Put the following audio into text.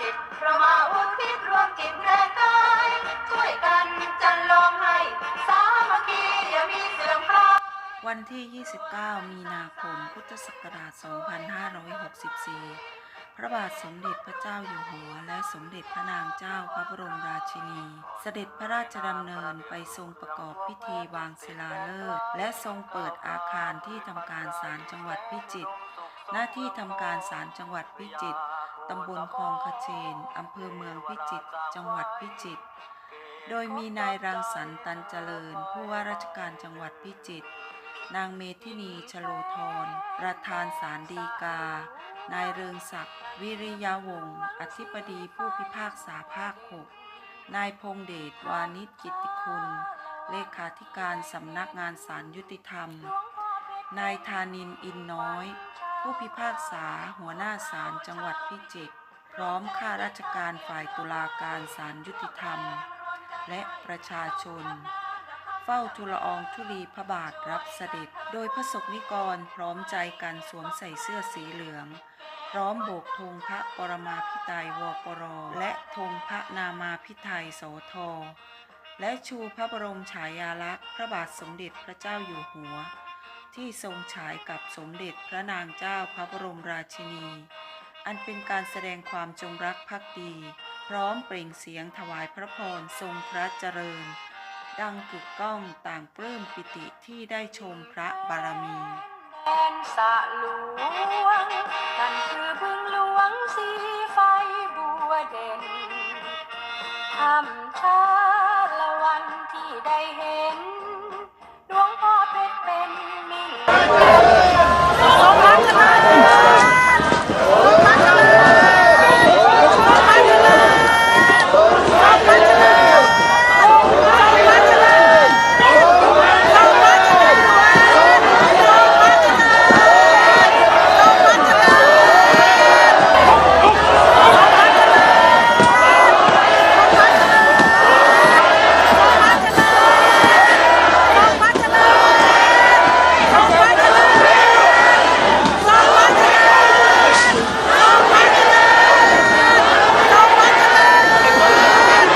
จิตรเรามาอุทิศรวมจิตแรงกายช่วยกันจันลงให้สามัคคีอย่ามีเสื่อมคลายวันที่ 29 มีนาคม พุทธศักราช 2564 พระบาทสมเด็จพระเจ้าอยู่หัว และสมเด็จพระนางเจ้าพระบรมราชินี เสด็จพระราชดำเนินไปทรงประกอบพิธีวางศิลาฤกษ์และทรงเปิดอาคารที่ทำการศาลจังหวัดพิจิตร หน้าที่ทำการศาลจังหวัดพิจิตรตำบลคลองขเชนอำเภอเมืองพิจิตรจังหวัดพิจิตรโดยมีนายรังสรรค์ตันเจริญ ผู้ว่าราชการจังหวัดพิจิตรนางเมธินีชโลธรประธานศาลฎีกา นายเริงศักดิ์วิริยาวงศ์อธิบดีผู้พิพากษาภาคหกนายพงเดชวานิชกิตติคุณ เลขาธิการสำนักงานศาลยุติธรรม นายธานินอินน้อย ผู้พิพากษาหัวหน้าศาลจังหวัดพิจิตรพร้อมข้าราชการฝ่ายตุลาการศาลยุติธรรม และประชาชน เฝ้าทูลอองธุลีพระบาทรับเสด็จ โดยพระสกนิกรพร้อมใจกันสวมใส่เสื้อสีเหลือง พร้อมโบกธงพระปรมาภิไตยวปร และธงพระนามาภิไทยโสธและชูพระบรมฉายาลักษณ์ พระบาทสมเด็จพระเจ้าอยู่หัว ที่ทรงฉายกับสมเด็จพระนางเจ้าพระบรมราชินี อันเป็นการแสดงความจงรักภักดี พร้อมเปล่งเสียงถวายพระพรทรงพระเจริญ ดังกึกก้องต่างปลื้มปิติที่ได้ชมพระบารมีเป็นสะลวง นั่นคือบึงหลวงสีไฟบัวเด่นทำชาละวันที่ได้เห็น